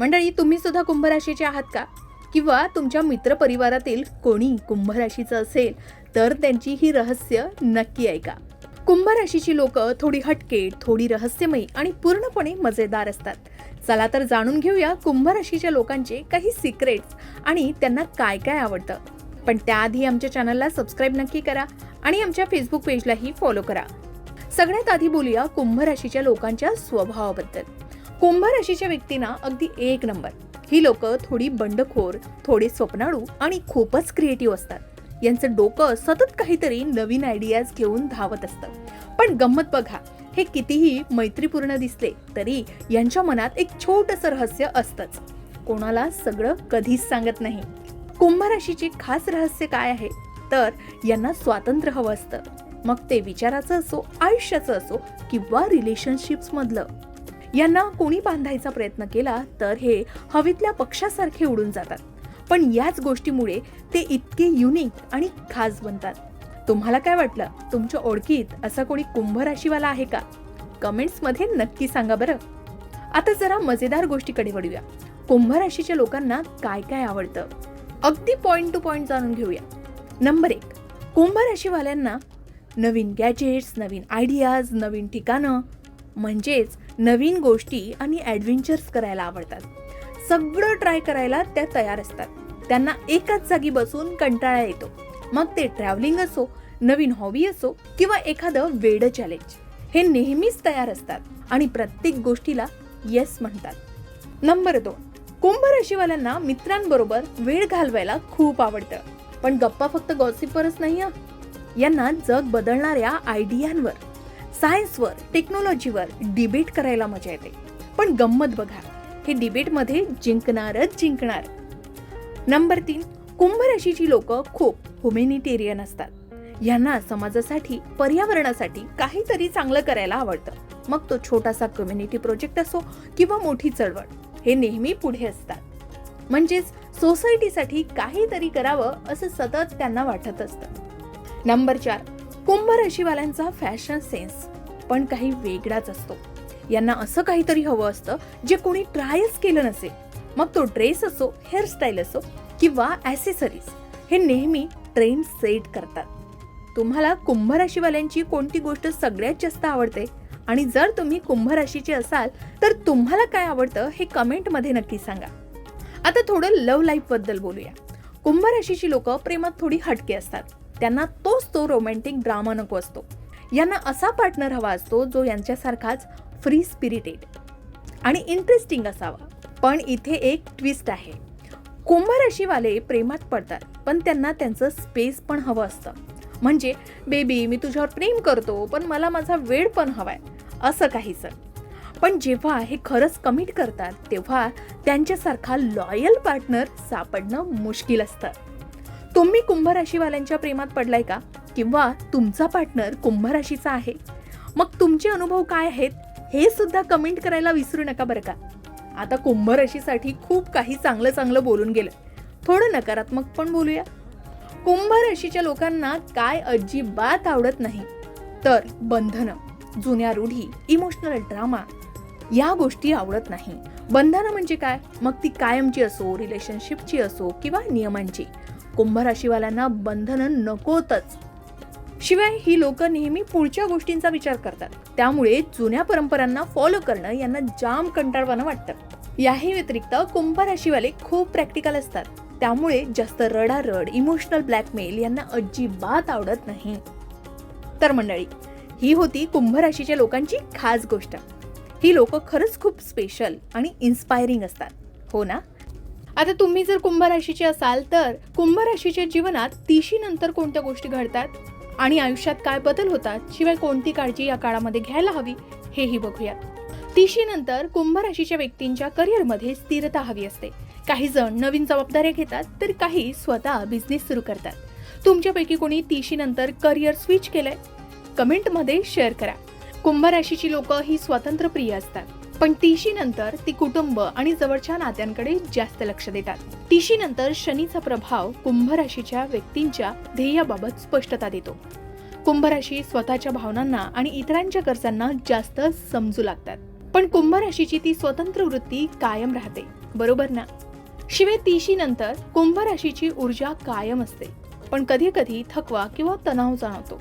मंडळी तुम्ही सुद्धा कुंभराशीचे आहात का? किंवा तुमच्या मित्रपरिवारातील कोणी कुंभराशीचं असेल तर त्यांची ही रहस्य नक्की ऐका. कुंभ राशीची लोक थोडी हटके थोडी रहस्यमयी आणि पूर्णपणे मजेदार असतात. चला तर जाणून घेऊया कुंभराशीच्या लोकांचे काही सिक्रेट्स आणि त्यांना काय काय आवडतं. पण त्याआधी आमच्या चॅनलला सबस्क्राईब नक्की करा आणि आमच्या फेसबुक पेजलाही फॉलो करा. सगळ्यात आधी बोलूया कुंभ राशीच्या लोकांच्या स्वभावाबद्दल. कुंभ राशीच्या व्यक्तींना अगदी एक नंबर. ही लोक थोडी बंडखोर थोडे स्वप्नाळू आणि खूपच क्रिएटिव्ह असतात. यांचं डोकं सतत काहीतरी नवीन आयडियाज घेऊन धावत असतं. पण गंमत बघा हे कितीही मैत्रीपूर्ण दिसले तरी यांच्या मनात एक छोटस रहस्य असतंच. कोणाला सगळं कधीच सांगत नाही. कुंभ राशीचे खास रहस्य काय आहे? तर यांना स्वातंत्र्य हवं असतं. मग ते विचाराचं असो आयुष्याचं असो किंवा रिलेशनशिप्स मधलं. यांना कोणी बांधायचा प्रयत्न केला तर हे हवेतल्या पक्षासारखे उडून जातात. पण याच गोष्टीमुळे ते इतके युनिक आणि खास बनतात. तुम्हाला काय वाटलं? तुमच्या ओळखीत असा कोणी कुंभ राशीवाला आहे का? कमेंट्समध्ये नक्की सांगा बरं. आता जरा मजेदार गोष्टीकडे वळूया. कुंभ राशीच्या लोकांना काय काय आवडतं? अगदी पॉइंट टू पॉइंट जाणून घेऊया. नंबर एक कुंभ राशीवाल्यांना नवीन गॅजेट्स नवीन आयडियाज नवीन ठिकाणं म्हणजेच नवीन गोष्टी आणि ॲडव्हेंचर्स करायला आवडतात. सगळं ट्राय करायला त्या तयार असतात. त्यांना एकाच जागी बसून कंटाळा येतो. मग ते ट्रॅव्हलिंग असो नवीन हॉबी असो किंवा एखादं वेड चॅलेंज हे नेहमीच तयार असतात आणि प्रत्येक गोष्टीला येस म्हणतात. नंबर दोन कुंभ राशीवाल्यांना मित्रांबरोबर वेळ घालवायला खूप आवडतं. पण गप्पा फक्त गॉसिपवरच नाही यांना जग बदलणाऱ्या आयडियांवर सायन्सवर टेक्नॉलॉजीवर डिबेट करायला मजा येते. पण गंमत बघा हे डिबेटमध्ये जिंकणारच जिंकणार. नंबर तीन कुंभ राशीची लोक खूप ह्युमॅनिटेरियन असतात. यांना समाजासाठी पर्यावरणासाठी काहीतरी चांगलं करायला आवडतं. मग तो छोटासा कम्युनिटी प्रोजेक्ट असो किंवा मोठी चळवळ हे नेहमी पुढे असतात. म्हणजेच सोसायटीसाठी काहीतरी करावं असं सतत त्यांना वाटत असतं. नंबर चार कुंभ राशीवाल्यांचा फॅशन सेन्स पण काही वेगळाच असतो. यांना असं काहीतरी हवं असतं जे कोणी ट्रायच केलं नसेल. मग तो ड्रेस असो हेअरस्टाईल असो किंवा ॲसेसरीज हे नेहमी ट्रेंड सेट करतात. तुम्हाला कुंभ राशीवाल्यांची कोणती गोष्ट सगळ्यात जास्त आवडते? आणि जर तुम्ही कुंभ राशीचे असाल तर तुम्हाला काय आवडतं हे कमेंटमध्ये नक्की सांगा. आता थोडं लव्ह लाईफबद्दल बोलूया. कुंभ राशीची लोक प्रेमात थोडी हटके असतात. त्यांना तोच तो रोमॅन्टिक ड्रामा नको असतो. यांना असा पार्टनर हवा असतो जो यांच्यासारखाच फ्री स्पिरिटेड आणि इंटरेस्टिंग असावा. पण इथे एक ट्विस्ट आहे. कुंभ राशीवाले प्रेमात पडतात पण त्यांना त्यांचं स्पेस पण हवं असतं. म्हणजे बेबी मी तुझ्यावर प्रेम करतो पण मला माझा वेळ पण हवाय. असं काहीच पण जेव्हा हे खरंच कमिट करतात तेव्हा त्यांच्यासारखा लॉयल पार्टनर सापडणं मुश्किल असतं. तुम्ही कुंभ राशीवाल्यांच्या प्रेमात पडलाय का? किंवा तुमचा पार्टनर कुंभराशीचा आहे. मग तुमचे अनुभव काय आहेत हे सुद्धा कमेंट करायला विसरू नका बरं का. आता कुंभराशीसाठी खूप काही चांगलं चांगलं बोलून गेलं. थोडं नकारात्मक पण बोलूया. कुंभ राशीच्या लोकांना काय अजिबात आवडत नाही. तर बंधनं जुन्या रूढी इमोशनल ड्रामा या गोष्टी आवडत नाही. बंधनं म्हणजे काय? मग ती कायमची असो रिलेशनशिपची असो किंवा नियमांची. कुंभ राशीवाल्यांना बंधनं नकोतच. शिवाय ही लोक नेहमी पुढच्या गोष्टींचा विचार करतात. त्यामुळे जुन्या परंपरांना फॉलो करणं यांना जाम कंटाळवानं वाटतं. याही व्यतिरिक्त कुंभ राशीवाले खूप प्रॅक्टिकल असतात. त्यामुळे जास्त रडारड इमोशनल ब्लॅकमेल यांना अजिबात आवडत नाही. तर मंडळी ही होती कुंभ राशीच्या लोकांची खास गोष्ट. ही लोक खरंच खूप स्पेशल आणि इन्स्पायरिंग असतात. हो ना? आता तुम्ही जर कुंभ राशीचे असाल तर कुंभ राशीच्या जीवनात तिशी नंतर कोणत्या गोष्टी घडतात? आणि आयुष्यात काय बदल होतात शिवाय कोणती काळजी या काळामध्ये घ्यायला हवी हेही बघूयात. तिशीनंतर कुंभ राशीच्या व्यक्तींच्या करिअरमध्ये स्थिरता हवी असते. काही जण नवीन जबाबदाऱ्या घेतात तर काही स्वतः बिझनेस सुरू करतात. तुमच्यापैकी कोणी तिशीनंतर करिअर स्विच केलंय? कमेंटमध्ये शेअर करा. कुंभ राशीची लोक ही स्वातंत्र्यप्रिय असतात. पण तिशी नंतर ती कुटुंब आणि जवळच्या नात्यांकडे जास्त लक्ष देतात. तिशी नंतर शनीचा प्रभाव कुंभ राशीच्या व्यक्तींच्या ध्येयाबाबत स्पष्टता देतो. कुंभ राशी स्वतःच्या भावनांना आणि इतरांच्या गरजांना जास्त समजू लागतात. पण कुंभ राशीची ती स्वतंत्र वृत्ती कायम राहते. बरोबर ना? शिवाय तिशी नंतर कुंभ राशीची ऊर्जा कायम असते. पण कधी कधी थकवा किंवा तणाव जाणवतो.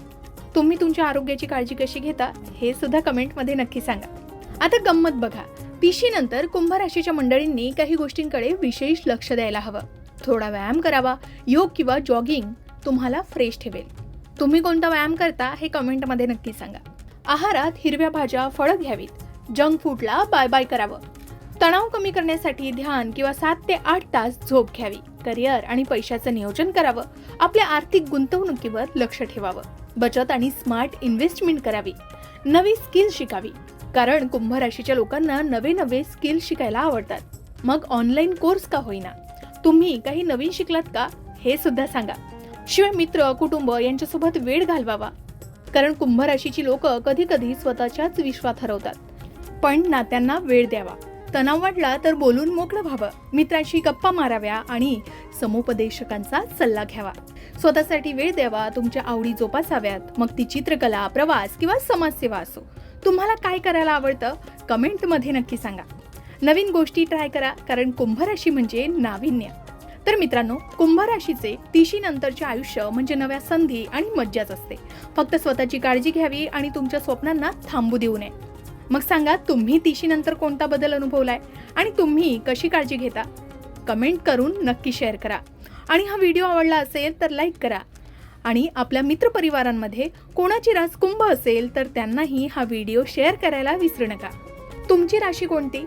तुम्ही तुमच्या आरोग्याची काळजी कशी घेता हे सुद्धा कमेंटमध्ये नक्की सांगा. आता गंमत बघा. पिशीनंतर कुंभ राशीच्या मंडळींनी काही गोष्टींकडे विशेष लक्ष द्यायला हवं. थोडा व्यायाम करावा. योग किंवा जॉगिंग तुम्हाला फ्रेश ठेवेल. तुम्ही कोणता व्यायाम करता हे कमेंटमध्ये नक्की सांगा. आहारात हिरव्या भाज्या फळं घ्यावीत. जंक फूडला बाय बाय करावं. तणाव कमी करण्यासाठी ध्यान किंवा सात ते आठ तास झोप घ्यावी. करिअर आणि पैशाचं नियोजन करावं. आपल्या आर्थिक गुंतवणुकीवर लक्ष ठेवावं. बचत आणि स्मार्ट इन्व्हेस्टमेंट करावी. नवी स्किल शिकावी. कारण कुंभ राशीच्या लोकांना नवे नवे स्किल शिकायला आवडतात. मग ऑनलाईन कोर्स का होईना? तुम्ही काही नवीन शिकलात का? हे सुद्धा सांगा. शिवाय मित्र कुटुंब यांच्यासोबत वेळ घालवावा. कारण कुंभ राशीची लोक कधी कधी स्वतःच्याच विश्वात हरवतात. पण नात्यांना वेळ द्यावा. तणाव वाटला तर बोलून मोकळं व्हावं. मित्रांशी गप्पा माराव्या आणि समुपदेशकांचा सल्ला घ्यावा. स्वतःसाठी वेळ द्यावा. तुमच्या आवडी जोपासाव्यात. मग ती चित्रकला प्रवास किंवा समाजसेवा असो. तुम्हाला काय करायला आवडतं? कमेंटमध्ये नक्की सांगा. नवीन गोष्टी ट्राय करा कारण कुंभ राशी म्हणजे नाविन्य. तर मित्रांनो कुंभ राशीचे तिशी नंतरचे आयुष्य म्हणजे नव्या संधी आणि मज्जाच असते. फक्त स्वतःची काळजी घ्यावी आणि तुमच्या स्वप्नांना थांबू देऊ नये. मग सांगा तुम्ही तिशीनंतर कोणता बदल अनुभवलाय? आणि तुम्ही कशी काळजी घेता? कमेंट करून नक्की शेअर करा. आणि हा व्हिडिओ आवडला असेल तर लाईक करा. आणि आपल्या मित्रपरिवारांमध्ये कोणाची रास कुंभ असेल तर त्यांनाही हा व्हिडिओ शेअर करायला विसरू नका. तुमची राशी कोणती?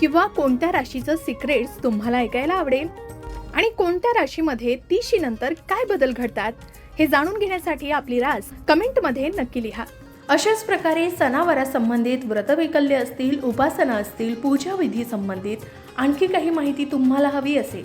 किंवा कोणत्या राशीचं सिक्रेट्स तुम्हाला ऐकायला आवडेल? आणि कोणत्या राशीमध्ये तीशी नंतर काय बदल घडतात? हे जाणून घेण्यासाठी आपली रास कमेंटमध्ये नक्की लिहा. अशाच प्रकारे सणावारासंबंधित व्रतवैकल्य असतील उपासना असतील पूजाविधी संबंधित आणखी काही माहिती तुम्हाला हवी असेल